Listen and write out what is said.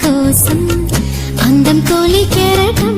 కోసం అందం కోలి కెరటం